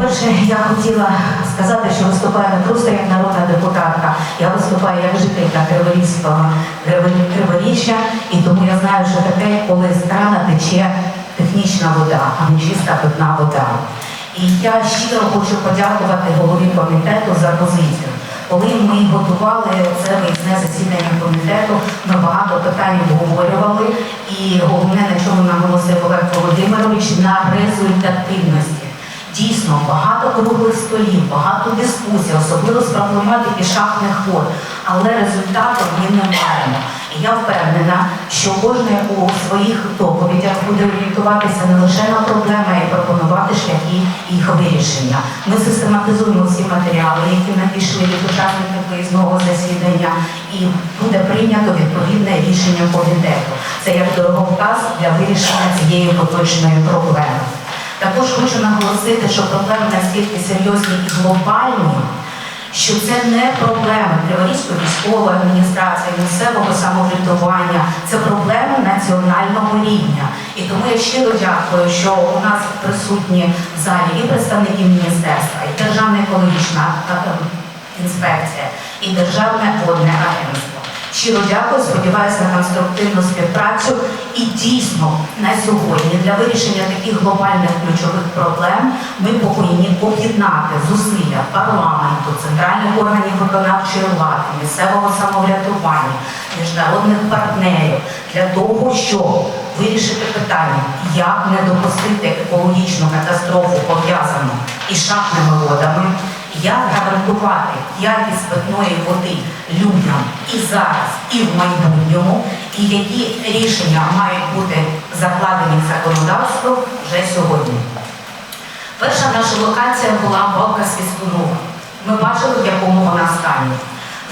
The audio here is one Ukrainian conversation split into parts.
По-перше, я хотіла сказати, що виступаю не просто як народна депутатка, я виступаю як жителька Криворізького Криво- Криворіжжя, і тому я знаю, що таке, коли з крана тече технічна вода, а не чиста питна вода. І я щиро хочу подякувати голові комітету за позицію. Коли ми готували це виїзне засідання комітету, ми багато питань обговорювали, і головне, на чому наголосив Олег Володимирович, на результативності. Дійсно, багато круглих столів, багато дискусій, особливо з проблематики шахтних вод, але результату ми не маємо. І я впевнена, що кожен у своїх доповідях буде орієнтуватися не лише на проблеми, й пропонувати шляхи їх вирішення. Ми систематизуємо всі матеріали, які надійшли від учасників виїзного засідання, і буде прийнято відповідне рішення комітету. Це як дороговказ для вирішення цієї поточної проблеми. Також хочу наголосити, що проблеми настільки серйозні і глобальні, що це не проблеми Криворізької військової адміністрації, місцевого самоврядування, це проблеми національного рівня. І тому я щиро дякую, що у нас присутні в залі і представники міністерства, і Державна екологічна е, е, інспекція, і Державне водне агентство. Щиро дякую, сподіваюся на конструктивну співпрацю. І дійсно на сьогодні для вирішення таких глобальних ключових проблем ми повинні об'єднати зусилля парламенту, центральних органів виконавчої влади, місцевого самоврядування, міжнародних партнерів для того, щоб вирішити питання, як не допустити екологічну катастрофу пов'язану із шахтними водами, як гарантувати якість питної води людям і зараз, і в майбутньому, і які рішення мають бути закладені в законодавство вже сьогодні. Перша наша локація була балка Свістунова. Ми бачили, в якому вона стані.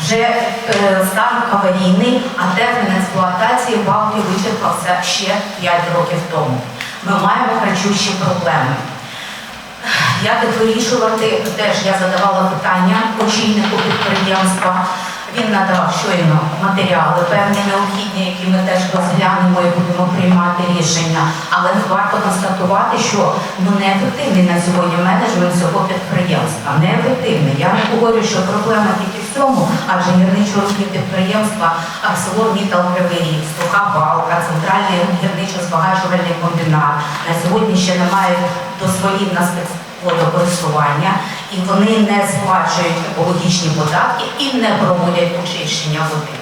Вже е, стан аварійний, а термін експлуатації балки вичерпався ще 5 років тому. Ми маємо кричущі проблеми. Як вирішувати, теж я задавала питання очільнику підприємства. Він надав щойно матеріали, певні необхідні, які ми теж розглянемо і будемо приймати рішення. Але варто констатувати, що ну неефективний на сьогодні менеджмент цього підприємства. Неефективний. Я не говорю, що проблема тільки в цьому, адже гірничо-рудні підприємства ArcelorMittal Кривий Ріг, Балка, центральний гірничо-збагачувальний комбінат на сьогодні ще не мають дозволів на спец водокористування, і вони не сплачують екологічні податки і не проводять очищення води.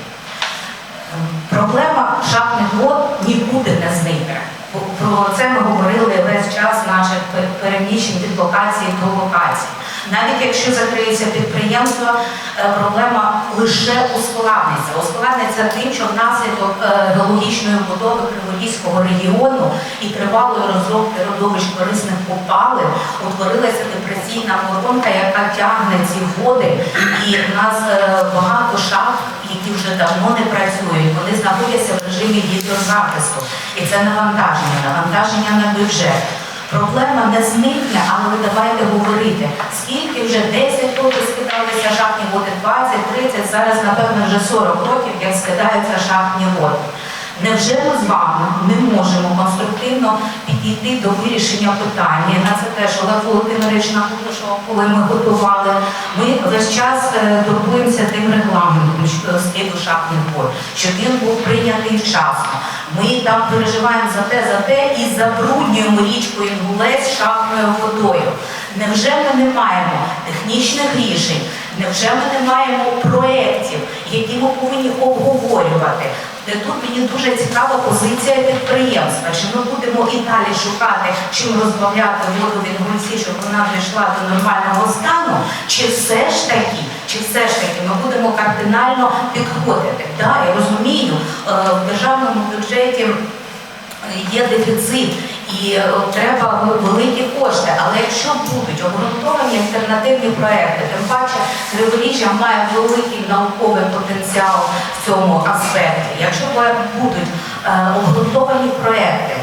Ем, Проблема шахтних вод нікуди не зникне. Про це ми говорили весь час наших переміщень від локації до локації. Навіть якщо закриється підприємство, е, проблема лише ускладниться. Ускладниться тим, що внаслідок е, геологічної будови Криворізького регіону і тривалої розробки родовищ корисних попалин утворилася депресійна воронка, яка тягне ці води. І в нас е, багато шахт, які вже давно не працюють, вони знаходяться в режимі гідрозахисту. І це навантаження, навантаження на бюджет. Проблема не зникне, але ви давайте говорити, скільки вже 10 років скидалися шахтні води, 20, 30, зараз, напевно, вже 40 років, як скидаються шахтні води. Невже ми з вами не можемо конструктивно підійти до вирішення питання? На це теж Олег Володимирович наголошував, коли ми готували. Ми весь час е, турбуємося тим регламентом що- сліду шахтних вод, щоб він був прийнятий вчасно. Ми там переживаємо за те, за те і забруднюємо річку Інгулець шахтною водою. Невже ми не маємо технічних рішень? Невже ми не маємо проєктів, які ми повинні обговорювати? Де тут мені дуже цікава позиція підприємства. Чи ми будемо і далі шукати, чим розбавляти воду від гульці, щоб вона дійшла до нормального стану? Чи все ж таки, чи все ж таки ми будемо кардинально підходити? Да, я розумію, е, в державному бюджеті є дефіцит і е, треба великі кошти. Але якщо будуть обґрунтовані альтернативні проекти, тим паче Криворіжжя має великий науковий потенціал в цьому аспекті. Якщо будуть е, обґрунтовані проекти,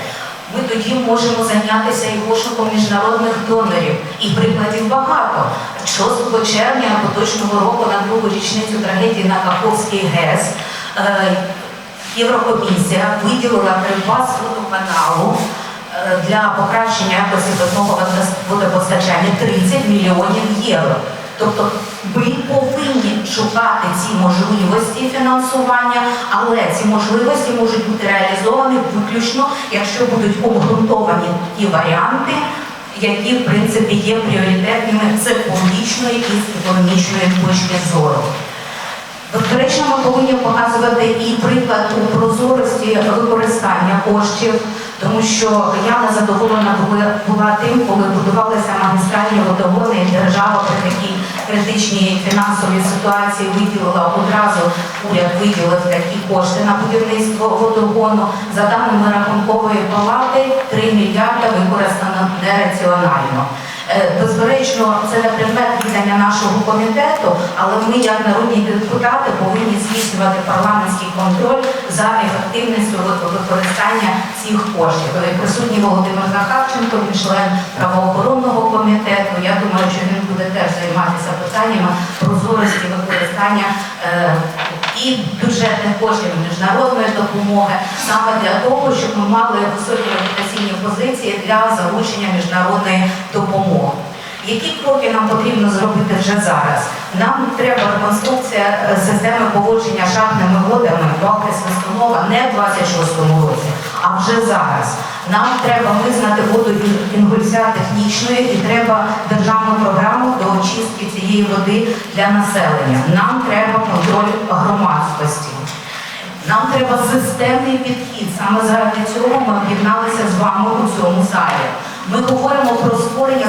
ми тоді можемо зайнятися і пошуком міжнародних донорів. І прикладів багато. 6 червня поточного року на другу річницю трагедії на Каховській ГЕС е, Єврокомісія виділила е, е, для покращення якості питного водопостачання 30 мільйонів євро. Тобто ми повинні шукати ці можливості фінансування, але ці можливості можуть бути реалізовані виключно, якщо будуть обґрунтовані ті варіанти, які в принципі є пріоритетними з екологічної і економічної точки зору. Безперечно, ми повинні показувати і приклад у прозорості використання коштів, тому що я не задоволена була, тим, коли будувалися магістральні водогони, і держава при такій критичній фінансовій ситуації виділила одразу уряд виділив такі кошти на будівництво водогону. За даними рахункової палати, 3 мільярди використано нераціонально. Е, Безперечно, це не відання нашого комітету, але ми, як народні депутати, повинні здійснювати парламентський контроль за ефективністю використання цих коштів. Е, Присутній Володимир Захарченко, він член правоохоронного комітету. Я думаю, що він буде теж займатися питаннями прозорості використання е, і бюджетних коштів міжнародної допомоги саме для того, щоб ми мали високі репутаційні позиції для залучення міжнародної допомоги. Які кроки нам потрібно зробити вже зараз? Нам треба реконструкція е, системи поводження шахтними водами Балтри Свистунова не в 26-му році, а вже зараз. Нам треба визнати воду Інгульця технічною і треба державну програму до очистки цієї води для населення. Нам треба контроль громадськості. Нам треба системний підхід. Саме заради цього ми об'єдналися з вами у цьому залі. Ми говоримо про створення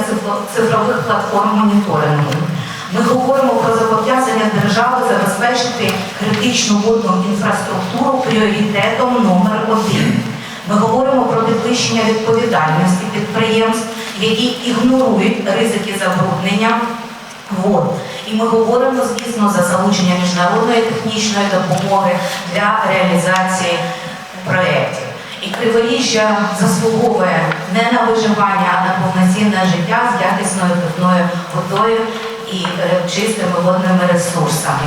цифрових платформ моніторингу. Ми говоримо про зобов'язання держави забезпечити критичну водну інфраструктуру пріоритетом номер один. Ми говоримо про підвищення відповідальності підприємств, які ігнорують ризики забруднення вод. І ми говоримо, звісно, за залучення міжнародної технічної допомоги для реалізації проєктів. І Криворіжжя заслуговує не на виживання, а на повноцінне життя з якісною питною водою і е, чистими водними ресурсами.